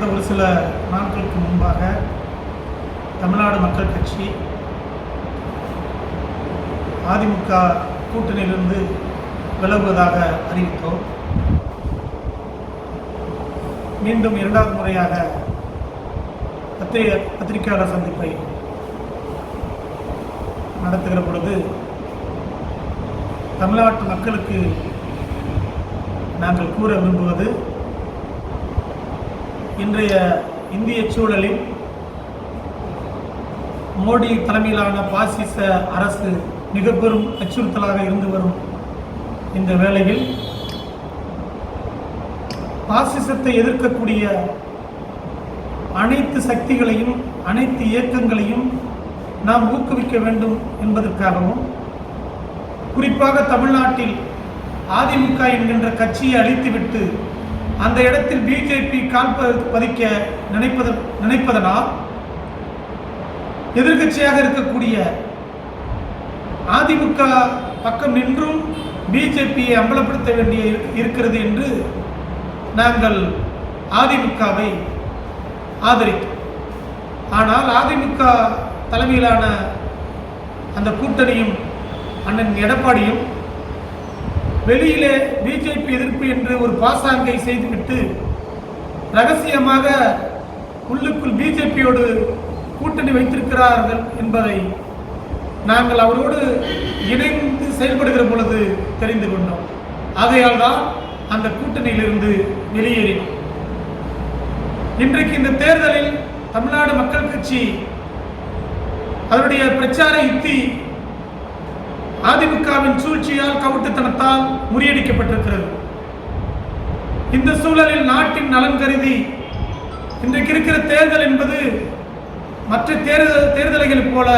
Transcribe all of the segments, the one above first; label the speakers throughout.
Speaker 1: கடந்த ஒரு சில நாட்களுக்கு முன்பாக தமிழ்நாடு மக்கள் கட்சி அதிமுக கூட்டணியிலிருந்து விலகுவதாக அறிவித்தோம். மீண்டும் இரண்டாவது முறையாக பத்திரிகை பத்திரிகையாளர் சந்திப்பை நடத்துகிற பொழுது தமிழ்நாட்டு மக்களுக்கு நாங்கள் கூற விரும்புவது இன்றைய இந்திய சூழலில் மோடி தலைமையிலான பாசிச அரசு மிக பெரும் அச்சுறுத்தலாக இருந்து வரும் இந்த வேளையில் பாசிசத்தை எதிர்க்கக்கூடிய அனைத்து சக்திகளையும் அனைத்து இயக்கங்களையும் நாம் ஊக்குவிக்க வேண்டும் என்பதற்காகவும் குறிப்பாக தமிழ்நாட்டில் அதிமுக என்கின்ற கட்சியை அழித்துவிட்டு அந்த இடத்தில் பிஜேபி கால் பதிக்க நினைப்பது நினைப்பதனால் எதிர்க்கட்சியாக இருக்கக்கூடிய அதிமுக பக்கம் நின்றும் பிஜேபியை அம்பலப்படுத்த வேண்டிய இருக்கிறது என்று நாங்கள் அதிமுகவை ஆதரித்தோம். ஆனால் அதிமுக தலைமையிலான அந்த கூட்டணியும் அண்ணன் எடப்பாடியும் வெளியிலே பிஜேபி எதிர்ப்பு என்று ஒரு பாசாங்கை செய்துவிட்டு ரகசியமாக உள்ளுக்குள் பிஜேபியோடு கூட்டணி வைத்திருக்கிறார்கள் என்பதை நாங்கள் அவரோடு இணைந்து செயல்படுகிற பொழுது தெரிந்து கொண்டோம். ஆகையால் தான் அந்த கூட்டணியிலிருந்து வெளியேறினோம். இன்றைக்கு இந்த தேர்தலில் தமிழ்நாடு மக்கள் கட்சி அதனுடைய பிரச்சார யுக்தி அதிமுகவின் சூழ்ச்சியால் கவுட்டுத்தனத்தால் முறியடிக்கப்பட்டிருக்கிறது. இந்த சூழலில் நாட்டின் நலன் கருதி இன்றைக்கு இருக்கிற தேர்தல் என்பது மற்ற தேர்தல் தேர்தல்களைப் போல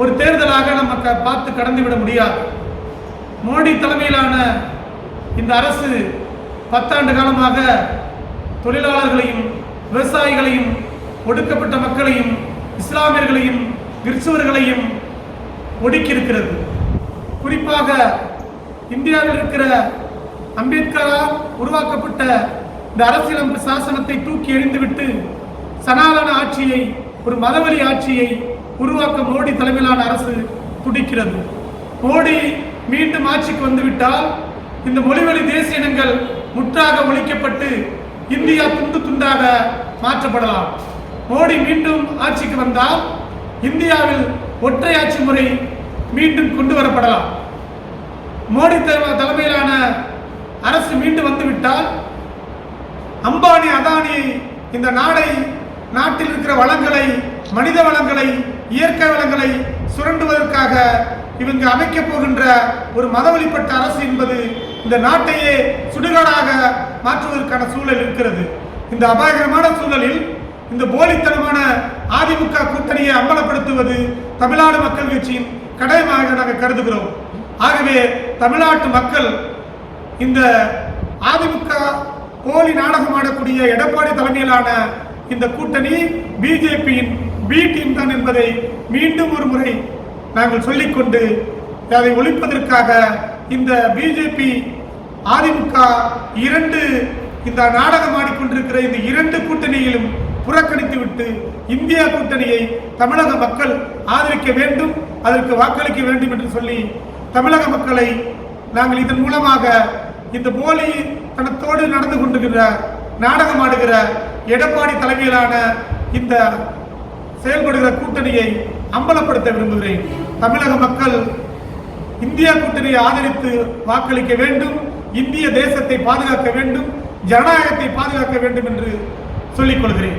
Speaker 1: ஒரு தேர்தலாக நம்ம பார்த்து கடந்து விட முடியாது. மோடி தலைமையிலான இந்த அரசு பத்தாண்டு காலமாக தொழிலாளர்களையும் விவசாயிகளையும் ஒடுக்கப்பட்ட மக்களையும் இஸ்லாமியர்களையும் கிறிஸ்துவர்களையும் ஒடுக்கியிருக்கிறது. குறிப்பாக இந்தியாவில் இருக்கிற அம்பேத்கரால் உருவாக்கப்பட்ட இந்த அரசியலமைப்பு சாசனத்தை தூக்கி எறிந்துவிட்டு சனாதன ஆட்சியை ஒரு மதவெளி ஆட்சியை உருவாக்க மோடி தலைமையிலான அரசு துடிக்கிறது. மோடி மீண்டும் ஆட்சிக்கு வந்துவிட்டால் இந்த மொழிவழி தேசிய இனங்கள் முற்றாக ஒழிக்கப்பட்டு இந்தியா துண்டு துண்டாக மாற்றப்படலாம். மோடி மீண்டும் ஆட்சிக்கு வந்தால் இந்தியாவில் ஒற்றை ஆட்சி முறை மீண்டும் கொண்டு வரப்படலாம் மோடி தலைமையிலான அரசு மீண்டும் வந்துவிட்டால் அம்பானி அதானி இந்த நாடை நாட்டில் இருக்கிற வளங்களை மனித வளங்களை இயற்கை வளங்களை சுரண்டுவதற்காக இவங்க அமைக்கப் போகின்ற ஒரு மதவழிப்பட்ட அரசு என்பது இந்த நாட்டையே சுடுகாடாக மாற்றுவதற்கான சூழல் இருக்கிறது. இந்த அபாயகரமான சூழலில் இந்த போலித்தனமான அதிமுக கூட்டணியை அம்பலப்படுத்துவது தமிழ்நாடு மக்கள் கட்சியின் கடமையாக நாங்கள் கருதுகிறோம். ஆகவே தமிழ்நாட்டு மக்கள் இந்த அதிமுக போலி நாடகம் ஆடக்கூடிய எடப்பாடி தலைமையிலான இந்த கூட்டணி பிஜேபியின் பி டீம் தான் என்பதை மீண்டும் ஒரு முறை நாங்கள் சொல்லிக்கொண்டு அதை ஒழிப்பதற்காக இந்த பிஜேபி அதிமுக இரண்டு இந்த நாடகம் ஆடிக்கொண்டிருக்கிற இந்த இரண்டு கூட்டணியிலும் புறக்கணித்துவிட்டு இந்தியா கூட்டணியை தமிழக மக்கள் ஆதரிக்க வேண்டும் அதற்கு வாக்களிக்க வேண்டும் என்று சொல்லி தமிழக மக்களை நாங்கள் இதன் மூலமாக இந்த போலி தனத்தோடு நடந்து கொண்டிருக்கிற நாடகம் ஆடுகிற எடப்பாடி தலைமையிலான இந்த செயல்படுகிற கூட்டணியை அம்பலப்படுத்த விரும்புகிறேன். தமிழக மக்கள் இந்தியா கூட்டணியை ஆதரித்து வாக்களிக்க வேண்டும் இந்திய தேசத்தை பாதுகாக்க வேண்டும் ஜனநாயகத்தை பாதுகாக்க வேண்டும் என்று சொல்லிக் கொள்கிறேன்.